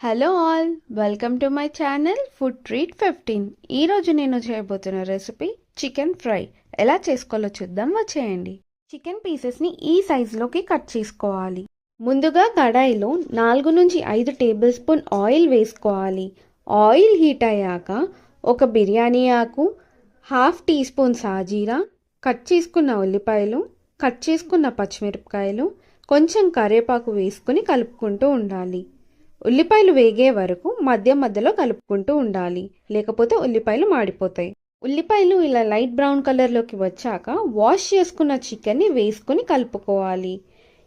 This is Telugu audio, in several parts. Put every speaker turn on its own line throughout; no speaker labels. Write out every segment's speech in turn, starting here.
Hello all welcome to my channel food treat fifteen ఈరోజు నేను చేయబోతున్న రెసిపీ చికెన్ ఫ్రై ఎలా చేసుకోవాలో చూద్దాం వచ్చేయండి. చికెన్ పీసెస్ని ఈ సైజులోకి కట్ చేసుకోవాలి. ముందుగా కడాయిలో నాలుగు నుంచి ఐదు టేబుల్ స్పూన్ ఆయిల్ వేసుకోవాలి. ఆయిల్ హీట్ అయ్యాక ఒక బిర్యానీ ఆకు హాఫ్ టీ స్పూన్ సాజీరా కట్ చేసుకున్న ఉల్లిపాయలు కట్ చేసుకున్న పచ్చిమిరపకాయలు కొంచెం కరివేపాకు వేసుకుని కలుపుకుంటూ ఉండాలి. ఉల్లిపాయలు వేగే వరకు మధ్య మధ్యలో కలుపుకుంటూ ఉండాలి. లేకపోతే ఉల్లిపాయలు మాడిపోతాయి. ఉల్లిపాయలు ఇలా లైట్ బ్రౌన్ కలర్లోకి వచ్చాక వాష్ చేసుకున్న చికెన్ని వేసుకుని కలుపుకోవాలి.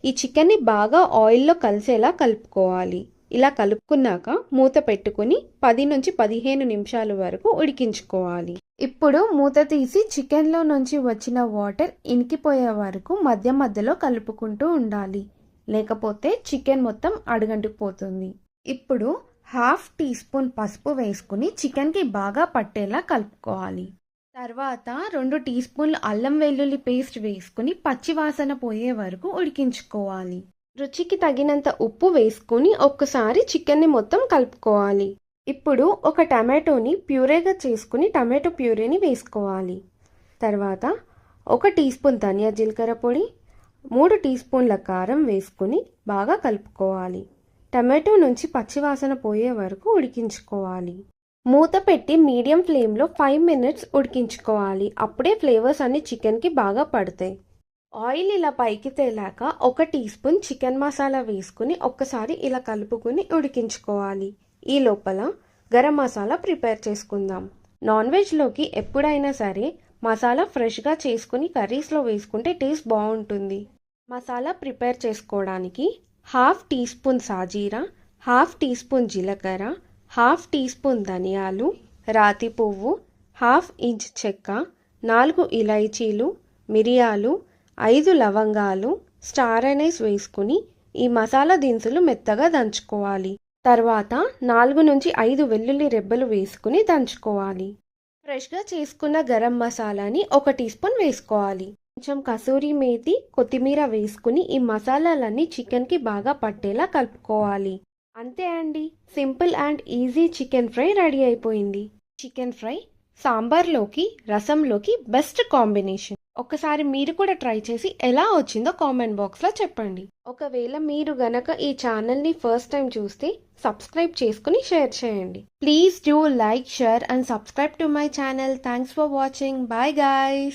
ఈ చికెన్ని బాగా ఆయిల్లో కలిసేలా కలుపుకోవాలి. ఇలా కలుపుకున్నాక మూత పెట్టుకుని పది నుంచి పదిహేను నిమిషాల వరకు ఉడికించుకోవాలి. ఇప్పుడు మూత తీసి చికెన్లో నుంచి వచ్చిన వాటర్ ఇనికిపోయే వరకు మధ్య మధ్యలో కలుపుకుంటూ ఉండాలి. లేకపోతే చికెన్ మొత్తం అడుగంటిపోతుంది ఇప్పుడు హాఫ్ టీ స్పూన్ పసుపు వేసుకుని చికెన్కి బాగా పట్టేలా కలుపుకోవాలి. తర్వాత రెండు టీ స్పూన్లు అల్లం వెల్లుల్లి పేస్ట్ వేసుకుని పచ్చివాసన పోయే వరకు ఉడికించుకోవాలి. రుచికి తగినంత ఉప్పు వేసుకుని ఒక్కసారి చికెన్ని మొత్తం కలుపుకోవాలి. ఇప్పుడు ఒక టమాటోని ప్యూరేగా చేసుకుని టమాటో ప్యూరేని వేసుకోవాలి. తర్వాత ఒక టీ స్పూన్ ధనియా జీలకర్ర పొడి మూడు టీ స్పూన్ల కారం వేసుకుని బాగా కలుపుకోవాలి. టమాటో నుంచి పచ్చివాసన పోయే వరకు ఉడికించుకోవాలి. మూత పెట్టి మీడియం ఫ్లేమ్లో ఫైవ్ మినిట్స్ ఉడికించుకోవాలి. అప్పుడే ఫ్లేవర్స్ అన్ని చికెన్కి బాగా పడతాయి. ఆయిల్ ఇలా పైకి తేలాక ఒక టీ స్పూన్ చికెన్ మసాలా వేసుకుని ఒక్కసారి ఇలా కలుపుకుని ఉడికించుకోవాలి. ఈ లోపల గరం మసాలా ప్రిపేర్ చేసుకుందాం. నాన్ వెజ్లోకి ఎప్పుడైనా సరే మసాలా ఫ్రెష్గా చేసుకుని కర్రీస్లో వేసుకుంటే టేస్ట్ బాగుంటుంది. మసాలా ప్రిపేర్ చేసుకోవడానికి హాఫ్ టీ స్పూన్ సాజీరా హాఫ్ టీ స్పూన్ జీలకర్ర హాఫ్ టీ స్పూన్ ధనియాలు రాతి పువ్వు హాఫ్ ఇంచ్ చెక్క నాలుగు ఇలైచీలు మిరియాలు ఐదు లవంగాలు స్టార్ అనైస్ వేసుకుని ఈ మసాలా దినుసులు మెత్తగా దంచుకోవాలి. తర్వాత నాలుగు నుంచి ఐదు వెల్లుల్లి రెబ్బలు వేసుకుని దంచుకోవాలి. ఫ్రెష్గా చేసుకున్న గరం మసాలాని ఒక టీ స్పూన్ వేసుకోవాలి. కొంచెం కసూరి మేతి కొత్తిమీర వేసుకుని ఈ మసాలాలన్నీ చికెన్కి బాగా పట్టేలా కలుపుకోవాలి. అంతే అండి. Simple and easy chicken fry ready అయిపోయింది. చికెన్ ఫ్రై సాంబార్లోకి రసంలోకి బెస్ట్ కాంబినేషన్. ఒకసారి మీరు కూడా ట్రై చేసి ఎలా వచ్చిందో కామెంట్ బాక్స్లో చెప్పండి. ఒకవేళ మీరు గనక ఈ ఛానల్ని ఫస్ట్ టైం చూస్తే సబ్స్క్రైబ్ చేసుకుని షేర్ చేయండి. Please do like share and subscribe to my channel. Thanks for watching. Bye guys.